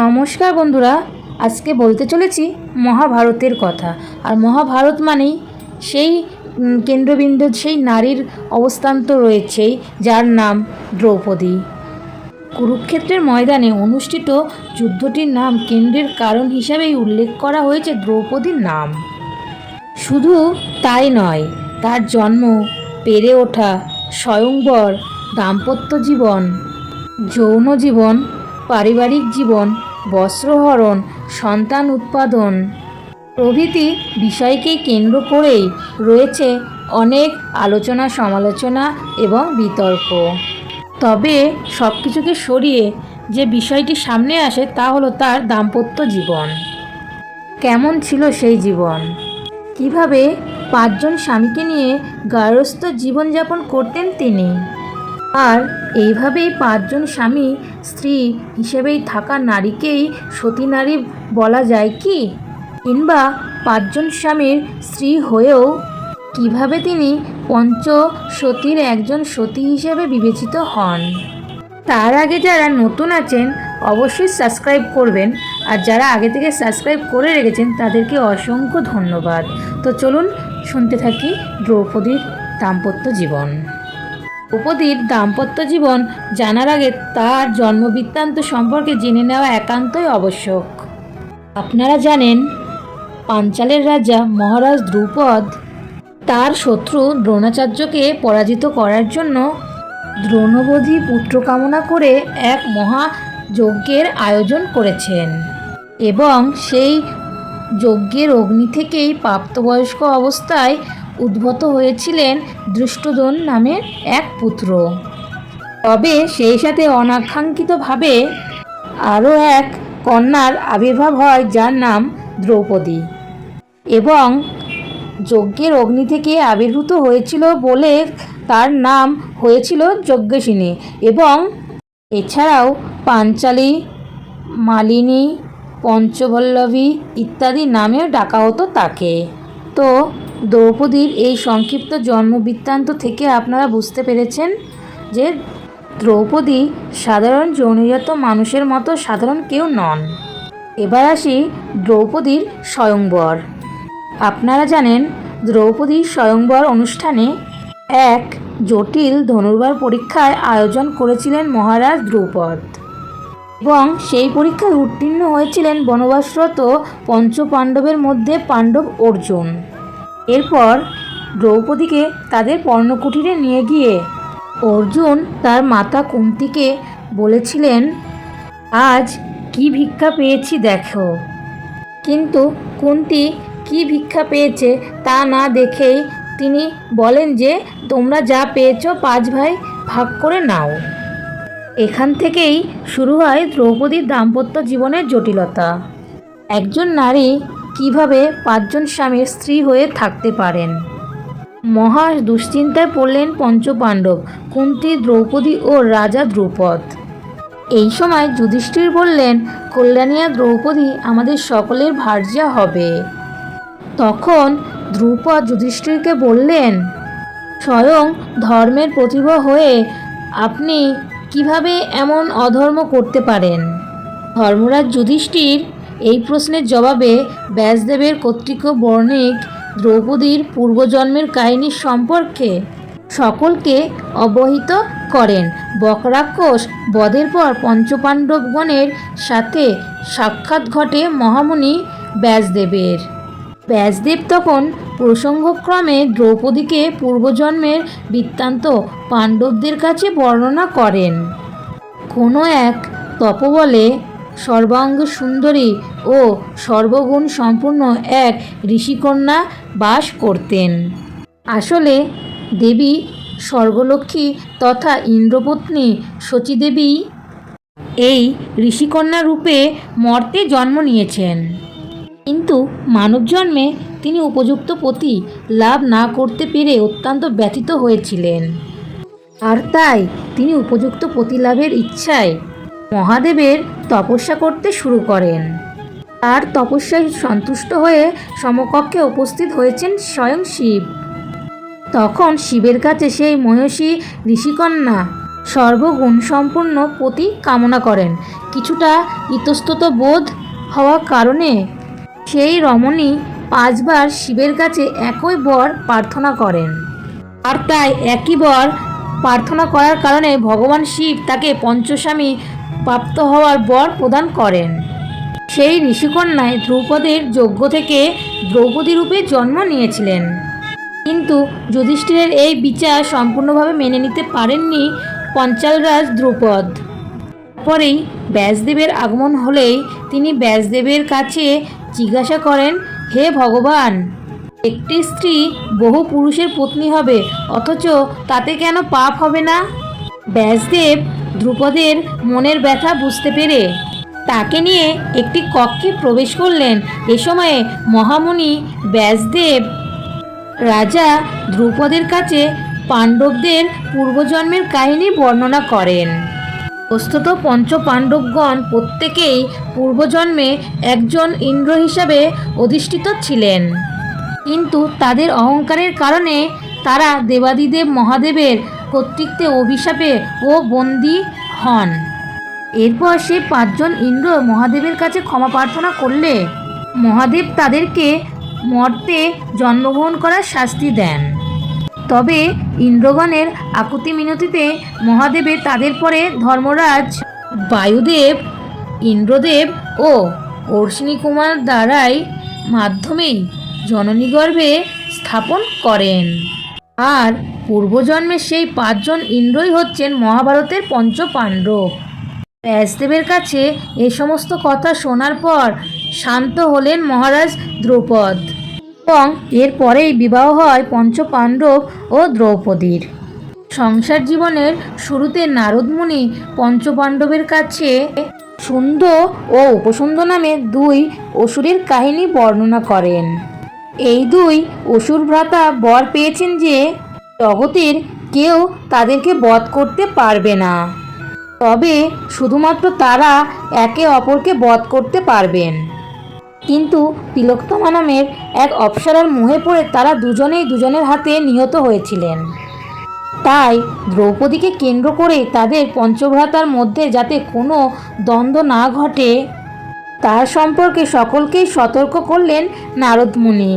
নমস্কার বন্ধুরা, আজকে বলতে চলেছি মহাভারতের কথা। আর মহাভারত মানেই সেই কেন্দ্রবিন্দু, সেই নারীর অবস্থান তো রয়েছেই, যার নাম দ্রৌপদী। কুরুক্ষেত্রের ময়দানে অনুষ্ঠিত যুদ্ধটির নাম কেন্দ্রের কারণ হিসাবেই উল্লেখ করা হয়েছে দ্রৌপদীর নাম। শুধু তাই নয়, তার জন্ম, পেরে ওঠা, স্বয়ংবর, দাম্পত্য জীবন, যৌন জীবন পারিবারিক জীবন, বস্ত্রহরণ, সন্তান উৎপাদন প্রভৃতি বিষয়কে কেন্দ্র করেই রয়েছে অনেক আলোচনা, সমালোচনা এবং বিতর্ক। তবে সব কিছুকে সরিয়ে যে বিষয়টি সামনে আসে তা হলো তার দাম্পত্য জীবন। কেমন ছিল সেই জীবন? কীভাবে পাঁচজন স্বামীকে নিয়ে গার্হস্থ জীবনযাপন করতেন তিনি? আর এইভাবেই পাঁচজন স্বামী স্ত্রী হিসেবেই থাকা নারীকেই সতী নারী বলা যায় কি? কিংবা পাঁচজন স্বামীর স্ত্রী হয়েও কীভাবে তিনি পঞ্চ সতীর একজন সতী হিসেবে বিবেচিত হন? তার আগে যারা নতুন আছেন, অবশ্যই সাবস্ক্রাইব করবেন। আর যারা আগে থেকে সাবস্ক্রাইব করে রেখেছেন, তাদেরকে অসংখ্য ধন্যবাদ। তো চলুন শুনতে থাকি দ্রৌপদীর দাম্পত্য জীবন। দ্রৌপদীর দাম্পত্য জীবন জানার আগে তার জন্মবৃত্তান্ত সম্পর্কে জেনে নেওয়া একান্তই আবশ্যক। আপনারা জানেন, পাঞ্চালের রাজা মহারাজ দ্রুপদ তার শত্রু দ্রোণাচার্যকে পরাজিত করার জন্য দ্রোণবধি পুত্র কামনা করে এক মহা যজ্ঞের আয়োজন করেছেন এবং সেই যজ্ঞের অগ্নি থেকেই প্রাপ্তবয়স্ক অবস্থায় উদ্ভূত হয়েছিলেন দৃষ্টদন নামের এক পুত্র। তবে সেই সাথে অনাকাঙ্ক্ষিতভাবে আরও এক কন্যার আবির্ভাব হয়, যার নাম দ্রৌপদী। এবং যজ্ঞের অগ্নি থেকে আবির্ভূত হয়েছিল বলে তার নাম হয়েছিল যজ্ঞসিনী। এবং এছাড়াও পাঞ্চালী, মালিনী, পঞ্চবল্লভী ইত্যাদি নামেও ডাকা হতো তাকে। তো দ্রৌপদীর এই সংক্ষিপ্ত জন্মবৃত্তান্ত থেকে আপনারা বুঝতে পেরেছেন যে দ্রৌপদী সাধারণ যৌনজাত মানুষের মতো সাধারণ কেউ নন। এবার আসি দ্রৌপদীর স্বয়ংবর। আপনারা জানেন দ্রৌপদীর স্বয়ংবর অনুষ্ঠানে এক জটিল ধনুর্বার পরীক্ষার আয়োজন করেছিলেন মহারাজ দ্রৌপদ এবং সেই পরীক্ষায় উত্তীর্ণ হয়েছিলেন বনবাসরত পঞ্চপাণ্ডবের মধ্যে পাণ্ডব অর্জুন। এরপর দ্রৌপদীকে তাদের পর্ণকুটিরে নিয়ে গিয়ে অর্জুন তার মাতা কুন্তিকে বলেছিলেন, আজ কি ভিক্ষা পেয়েছি দেখো। কিন্তু কুন্তি কি ভিক্ষা পেয়েছে তা না দেখেই তিনি বলেন যে, তোমরা যা পেয়েছ পাঁচ ভাই ভাগ করে নাও। এখান থেকেই শুরু হয় দ্রৌপদীর দাম্পত্য জীবনের জটিলতা। একজন নারী কীভাবে পাঁচজন স্বামীর স্ত্রী হয়ে থাকতে পারেন? মহা দুশ্চিন্তায় পড়লেন পঞ্চপাণ্ডব, কুন্তি, দ্রৌপদী ও রাজা দ্রৌপদ। এই সময় যুধিষ্ঠির বললেন, কল্যাণিয়া দ্রৌপদী, আমাদের সকলের ভার্যা হবে। তখন দ্রুপদ যুধিষ্ঠিরকে বললেন, স্বয়ং ধর্মের প্রতিভা হয়ে আপনি কীভাবে এমন অধর্ম করতে পারেন? ধর্মরাজ যুধিষ্ঠির এই প্রশ্নের জবাবে ব্যাসদেবের কর্তৃক বর্ণিক দ্রৌপদীর পূর্বজন্মের কাহিনী সম্পর্কে সকলকে অবহিত করেন। বকরাক্ষস বধের পর পঞ্চপাণ্ডবগণের সাথে সাক্ষাৎ ঘটে মহামুনি ব্যাসদেবের। ব্যাসদেব তখন প্রসঙ্গক্রমে দ্রৌপদীকে পূর্বজন্মের বৃত্তান্ত পাণ্ডবদের কাছে বর্ণনা করেন। কোনো এক তপবলে সর্বাঙ্গ সুন্দরী ও সর্বগুণ সম্পূর্ণ এক ঋষিকন্যা বাস করতেন। আসলে দেবী স্বর্গলক্ষ্মী তথা ইন্দ্রপত্নী শচীদেবী এই ঋষিকন্যা রূপে মর্তে জন্ম নিয়েছেন। কিন্তু মানব জন্মে তিনি উপযুক্ত পতি লাভ না করতে পেরে অত্যন্ত ব্যথিত হয়েছিলেন। আর তাই তিনি উপযুক্ত পতি লাভের ইচ্ছায় মহাদেবের তপস্যা করতে শুরু করেন। তার তপস্যায় সন্তুষ্ট হয়ে সমকক্ষে উপস্থিত হয়েছেন স্বয়ং শিব। তখন শিবের কাছে সেই ময়সী ঋষিকন্যা সর্বগুণ সম্পূর্ণ পতি কামনা করেন। কিছুটা ইতস্তত বোধ হওয়ার কারণে সেই রমণী পাঁচবার শিবের কাছে একই বর প্রার্থনা করেন। আর তাই একই বর প্রার্থনা করার কারণে ভগবান শিব তাকে পঞ্চস্বামী প্রাপ্ত হওয়ার বর প্রদান করেন। সেই ঋষিকন্যায় দ্রৌপদীর যজ্ঞ থেকে দ্রৌপদী রূপে জন্ম নিয়েছিলেন। কিন্তু যুধিষ্ঠিরের এই বিচার সম্পূর্ণভাবে মেনে নিতে পারেননি পঞ্চালরাজ দ্রুপদ পরেই ব্যাসদেবের আগমন হলেই তিনি ব্যাসদেবের কাছে জিজ্ঞাসা করেন, হে ভগবান, একটি স্ত্রী বহু পুরুষের পত্নী হবে, অথচ তাতে কেন পাপ হবে না? ব্যাসদেব ধ্রুপদের মনের ব্যথা বুঝতে পেরে তাকে নিয়ে একটি কক্ষে প্রবেশ করলেন। এ সময়ে মহামুনি ব্যাসদেব রাজা ধ্রুপদের কাছে পাণ্ডবদের পূর্বজন্মের কাহিনী বর্ণনা করেন। বস্তুত পঞ্চ পাণ্ডবগণ প্রত্যেকেই পূর্বজন্মে একজন ইন্দ্র হিসাবে অধিষ্ঠিত ছিলেন। কিন্তু তাদের অহংকারের কারণে তারা দেবাদিদেব মহাদেবের কর্তৃত্বে অভিশাপে ও বন্দী হন। এরপর সে পাঁচজন ইন্দ্র মহাদেবের কাছে ক্ষমা প্রার্থনা করলে মহাদেব তাদেরকে মর্তে জন্মগ্রহণ করার শাস্তি দেন। তবে ইন্দ্রগণের আকুতি মিনতিতে মহাদেবের তাদের পরে ধর্মরাজ, বায়ুদেব, ইন্দ্রদেব ও অর্শিনী কুমার দ্বারাই মাধ্যমেই জননীগর্ভে স্থাপন করেন। আর পূর্বজন্মের সেই পাঁচজন ইন্দ্রই হচ্ছেন মহাভারতের পঞ্চ পাণ্ডব ব্যাসদেবের কাছে এ সমস্ত কথা শোনার পর শান্ত হলেন মহারাজ দ্রৌপদ এবং এরপরেই বিবাহ হয় পঞ্চ পাণ্ডব ও দ্রৌপদীর। সংসার জীবনের শুরুতে নারদমুনি পঞ্চপাণ্ডবের কাছে সুন্দ ও উপসুন্দ নামে দুই অসুরের কাহিনী বর্ণনা করেন। এই দুই অসুর ভ্রাতা বর পেয়েছেন যে জগতের কেউ তাদেরকে বধ করতে পারবে না। তবে শুধুমাত্র তারা একে অপরকে বধ করতে পারবেন। কিন্তু তিলোত্তমা নামের এক অপ্সরার মুহে পড়ে তারা দুজনেই দুজনের হাতে নিহত হয়েছিলেন। তাই দ্রৌপদীকে কেন্দ্র করে তাদের পঞ্চভ্রাতার মধ্যে যাতে কোনো দ্বন্দ্ব না ঘটে তার সম্পর্কে সকলকেই সতর্ক করলেন নারদমুনি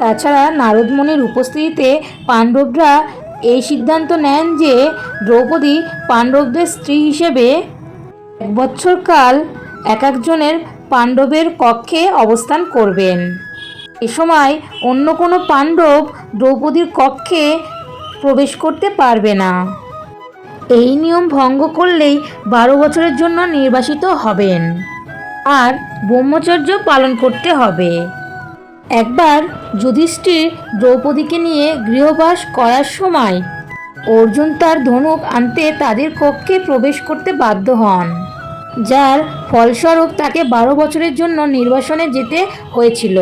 তাছাড়া নারদমুনির উপস্থিতিতে পাণ্ডবরা এই সিদ্ধান্ত নেন যে দ্রৌপদী পাণ্ডবদের স্ত্রী হিসেবে এক বছর কাল এক একজনের পাণ্ডবের কক্ষে অবস্থান করবেন। এ সময় অন্য কোনো পাণ্ডব দ্রৌপদীর কক্ষে প্রবেশ করতে পারবে না। এই নিয়ম ভঙ্গ করলেই বারো বছরের জন্য নির্বাসিত হবেন। আর ব্রহ্মচর্য পালন করতে হবে। একবার যুধিষ্ঠির দ্রৌপদীকে নিয়ে গৃহবাস করার সময় অর্জুন তার ধনুক আনতে তাদের কক্ষে প্রবেশ করতে বাধ্য হন, যার ফলস্বরূপ তাকে বারো বছরের জন্য নির্বাসনে যেতে হয়েছিল।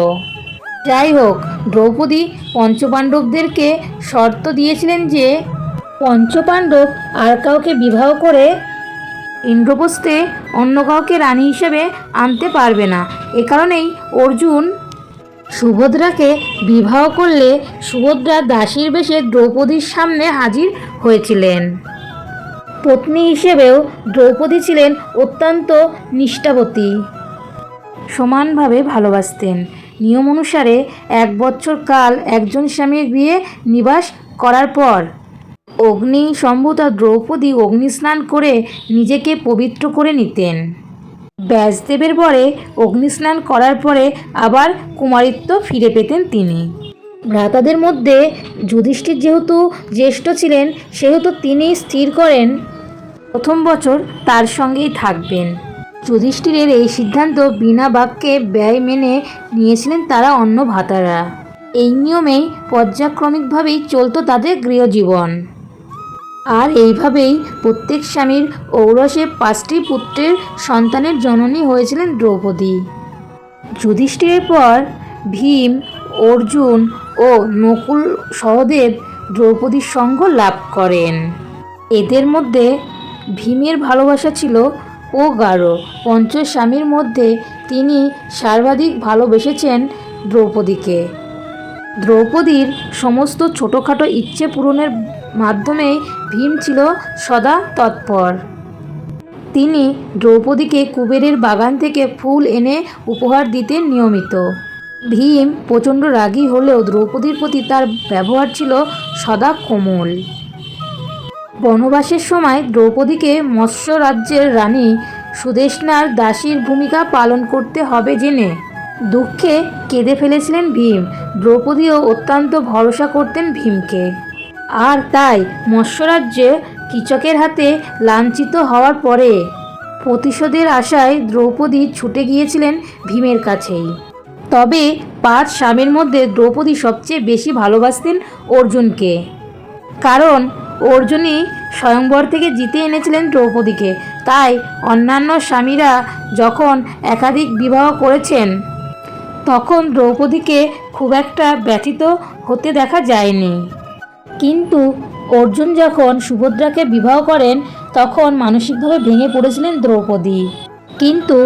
যাই হোক, দ্রৌপদী পঞ্চপাণ্ডবদেরকে শর্ত দিয়েছিলেন যে, পঞ্চপাণ্ডব আর কাউকে বিবাহ করে ইন্দ্রপ্রস্থে অন্য কাউকে রানী হিসেবে আনতে পারবে না। এ কারণেই অর্জুন সুভদ্রাকে বিবাহ করলে সুভদ্রা দাসীর বেশে দ্রৌপদীর সামনে হাজির হয়েছিলেন। পত্নী হিসেবেও দ্রৌপদী ছিলেন অত্যন্ত নিষ্ঠাবতী। সমানভাবে ভালোবাসতেন। নিয়ম অনুসারে এক বছর কাল একজন স্বামীর গৃহে নিবাস করার পর অগ্নি সম্ভূতা দ্রৌপদী অগ্নিস্নান করে নিজেকে পবিত্র করে নিতেন। ব্যাসদেবের পরে অগ্নিস্নান করার পরে আবার কুমারিত্ব ফিরে পেতেন তিনি। ভ্রাতাদের মধ্যে যুধিষ্ঠির যেহেতু জ্যেষ্ঠ ছিলেন, সেহেতু তিনি স্থির করেন। প্রথম বছর তার সঙ্গেই থাকবেন। যুধিষ্ঠিরের এই সিদ্ধান্ত বিনা বাক্যে ব্যয় মেনে নিয়েছিলেন তারা অন্য ভাতারা এই নিয়মেই পর্যায়ক্রমিকভাবেই চলত তাদের গৃহজীবন। আর এইভাবেই প্রত্যেক স্বামীর ঔরসে পাঁচটি পুত্রের সন্তানের জননী হয়েছিলেন দ্রৌপদী। যুধিষ্ঠিরের পর ভীম, অর্জুন ও নকুল সহদেব দ্রৌপদীর সঙ্গ লাভ করেন। এদের মধ্যে ভীমের ভালোবাসা ছিল ও গাঢ়। পঞ্চস্বামীর মধ্যে তিনি সর্বাধিক ভালোবেসেছেন দ্রৌপদীকে। দ্রৌপদীর সমস্ত ছোটোখাটো ইচ্ছে পূরণের মাধ্যমেই ভীম ছিল সদা তৎপর। তিনি দ্রৌপদীকে কুবেরের বাগান থেকে ফুল এনে উপহার দিতেন নিয়মিত। ভীম প্রচণ্ড রাগী হলেও দ্রৌপদীর প্রতি তার ব্যবহার ছিল সদা কোমল। বনবাসের সময় দ্রৌপদীকে মৎস্য রাজ্যের রানী সুদেষ্ণার দাসীর ভূমিকা পালন করতে হবে জেনে দুঃখে কেঁদে ফেলেছিলেন ভীম। দ্রৌপদীও অত্যন্ত ভরসা করতেন ভীমকে। আর তাই মৎস্যরাজ্যে কীচকের হাতে লাঞ্ছিত হওয়ার পরে প্রতিশোধের আশায় দ্রৌপদী ছুটে গিয়েছিলেন ভীমের কাছেই। তবে পাঁচ স্বামীর মধ্যে দ্রৌপদী সবচেয়ে বেশি ভালোবাসতেন অর্জুনকে। কারণ অর্জুনই স্বয়ংবর থেকে জিতে এনেছিলেন দ্রৌপদীকে। তাই অন্যান্য স্বামীরা যখন একাধিক বিবাহ করেছেন, তখন দ্রৌপদীকে খুব একটা ব্যথিত হতে দেখা যায়নি। কিন্তু অর্জুন যখন সুভদ্রাকে বিবাহ করেন, তখন মানসিকভাবে ভেঙে পড়েছিলেন দ্রৌপদী। কিন্তু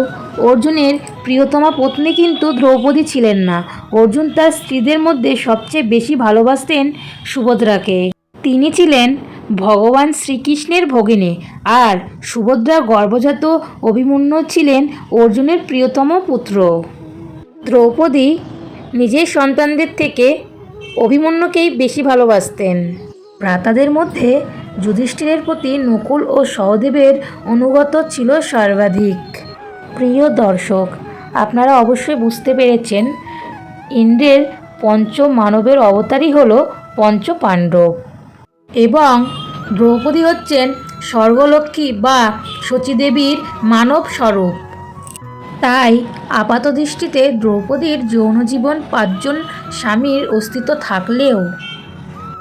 অর্জুনের প্রিয়তমা পত্নী কিন্তু দ্রৌপদী ছিলেন না। অর্জুন তার স্ত্রীদের মধ্যে সবচেয়ে বেশি ভালোবাসতেন সুভদ্রাকে। তিনি ছিলেন ভগবান শ্রীকৃষ্ণের ভগিনী আর সুভদ্রা গর্ভজাত অভিমন্যু ছিলেন অর্জুনের প্রিয়তম পুত্র। দ্রৌপদী নিজের সন্তানদের থেকে অভিমন্যুকেই বেশি ভালোবাসতেন। ভ্রাতাদের মধ্যে যুধিষ্ঠিরের প্রতি নকুল ও সহদেবের অনুগত ছিল সর্বাধিক। প্রিয় দর্শক, আপনারা অবশ্যই বুঝতে পেরেছেন, ইন্দ্রের পঞ্চ মানবের অবতারই হল পঞ্চ পাণ্ডব এবং দ্রৌপদী হচ্ছেন স্বর্গলক্ষ্মী বা শচীদেবীর মানব স্বরূপ তাই আপাত দৃষ্টিতে দ্রৌপদীর যৌনজীবন পাঁচজন স্বামীর অস্তিত্ব থাকলেও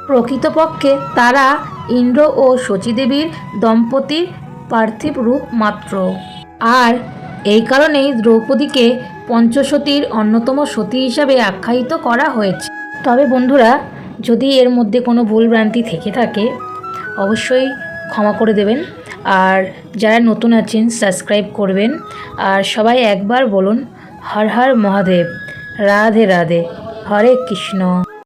প্রকৃতপক্ষে তারা ইন্দ্র ও শচীদেবীর দম্পতির পার্থিব রূপ মাত্র। আর এই কারণেই দ্রৌপদীকে পঞ্চসতীর অন্যতম সতী হিসাবে আখ্যায়িত করা হয়েছে। তবে বন্ধুরা, যদি এর মধ্যে কোনো ভুলভ্রান্তি থেকে থাকে, অবশ্যই ক্ষমা করে দেবেন। আর যারা নতুন আছেন সাবস্ক্রাইব করবেন। আর সবাই একবার বলুন, হর হর মহাদেব, রাধে রাধে, হরে কৃষ্ণ।